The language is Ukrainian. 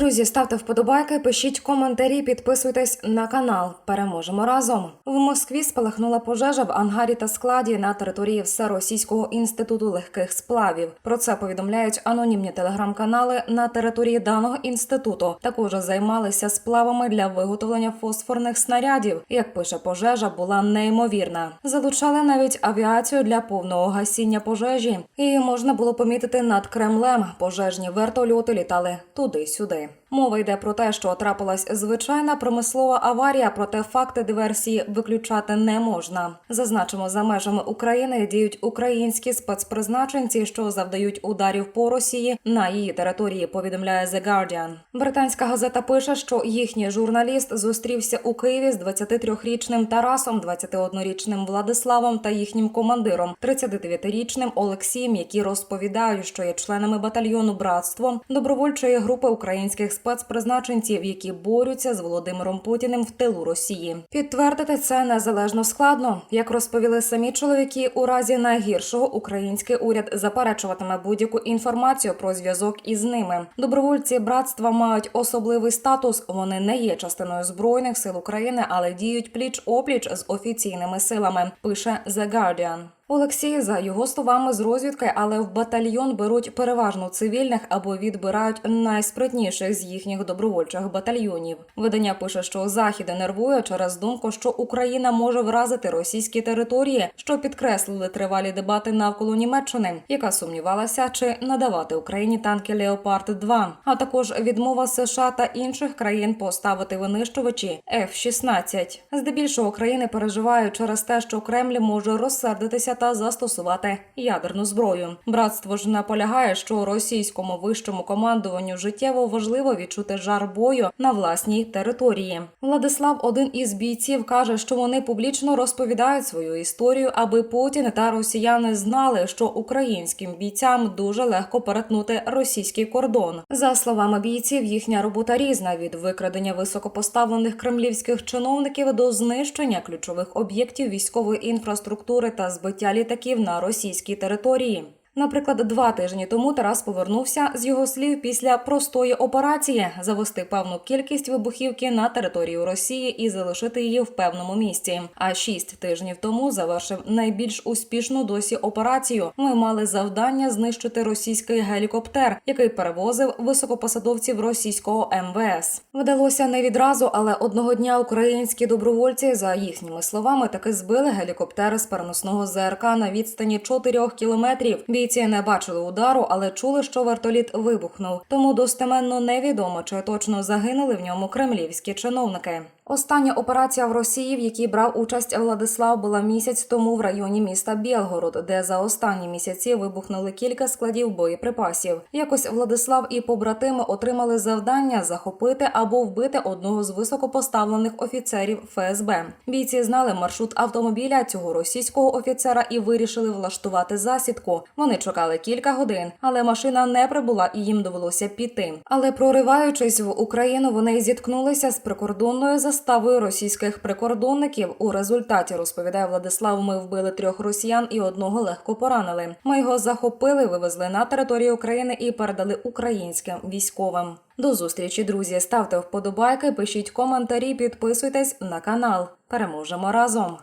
Друзі, ставте вподобайки, пишіть коментарі, підписуйтесь на канал. Переможемо разом. В Москві спалахнула пожежа в ангарі та складі на території Всеросійського інституту легких сплавів. Про це повідомляють анонімні телеграм-канали на території даного інституту. Також займалися сплавами для виготовлення фосфорних снарядів. Як пише пожежа, була неймовірна. Залучали навіть авіацію для повного гасіння пожежі. Її можна було помітити над Кремлем. Пожежні вертольоти літали туди-сюди. Мова йде про те, що трапилась звичайна промислова аварія, проте факти диверсії виключати не можна. Зазначимо, за межами України діють українські спецпризначенці, що завдають ударів по Росії на її території. Повідомляє The Guardian. Британська газета пише, що їхній журналіст зустрівся у Києві з 23-річним Тарасом, 21-річним Владиславом та їхнім командиром, 39-річним Олексієм, які розповідають, що є членами батальйону братство добровольчої групи українських спецпризначенців, які борються з Володимиром Путіним в тилу Росії. Підтвердити це незалежно складно. Як розповіли самі чоловіки, у разі найгіршого український уряд заперечуватиме будь-яку інформацію про зв'язок із ними. Добровольці братства мають особливий статус. Вони не є частиною збройних сил України, але діють пліч опліч з офіційними силами. Пише The Guardian. Олексій, за його словами, з розвідки, але в батальйон беруть переважно цивільних або відбирають найспритніших з їхніх добровольчих батальйонів. Видання пише, що захід нервує через думку, що Україна може вразити російські території, що підкреслили тривалі дебати навколо Німеччини, яка сумнівалася, чи надавати Україні танки Леопард 2 а також відмова США та інших країн поставити винищувачі F-16. Здебільшого країни переживають через те, що Кремль може розсердитися та застосувати ядерну зброю. Братство ж наполягає, що російському вищому командуванню життєво важливо відчути жар бою на власній території. Владислав, один із бійців, каже, що вони публічно розповідають свою історію, аби Путін та росіяни знали, що українським бійцям дуже легко перетнути російський кордон. За словами бійців, їхня робота різна від викрадення високопоставлених кремлівських чиновників до знищення ключових об'єктів військової інфраструктури та збиття літаків на російській території. Наприклад, два тижні тому Тарас повернувся з його слів після простої операції завести певну кількість вибухівки на територію Росії і залишити її в певному місці. А шість тижнів тому завершив найбільш успішну досі операцію. Ми мали завдання знищити російський гелікоптер, який перевозив високопосадовців російського МВС. Вдалося не відразу, але одного дня українські добровольці, за їхніми словами, таки збили гелікоптер з переносного ЗРК на відстані 4 кілометрів. Бійці не бачили удару, але чули, що вертоліт вибухнув. Тому достеменно невідомо, чи точно загинули в ньому кремлівські чиновники. Остання операція в Росії, в якій брав участь Владислав, була місяць тому в районі міста Білгород, де за останні місяці вибухнули кілька складів боєприпасів. Якось Владислав і побратими отримали завдання захопити або вбити одного з високопоставлених офіцерів ФСБ. Бійці знали маршрут автомобіля цього російського офіцера і вирішили влаштувати засідку. Вони чекали кілька годин, але машина не прибула і їм довелося піти. Але прориваючись в Україну, вони зіткнулися з прикордонною заставою російських прикордонників. У результаті розповідає Владислав. Ми вбили трьох росіян і одного легко поранили. Ми його захопили, вивезли на територію України і передали українським військовим. До зустрічі, друзі. Ставте вподобайки, пишіть коментарі, підписуйтесь на канал. Переможемо разом.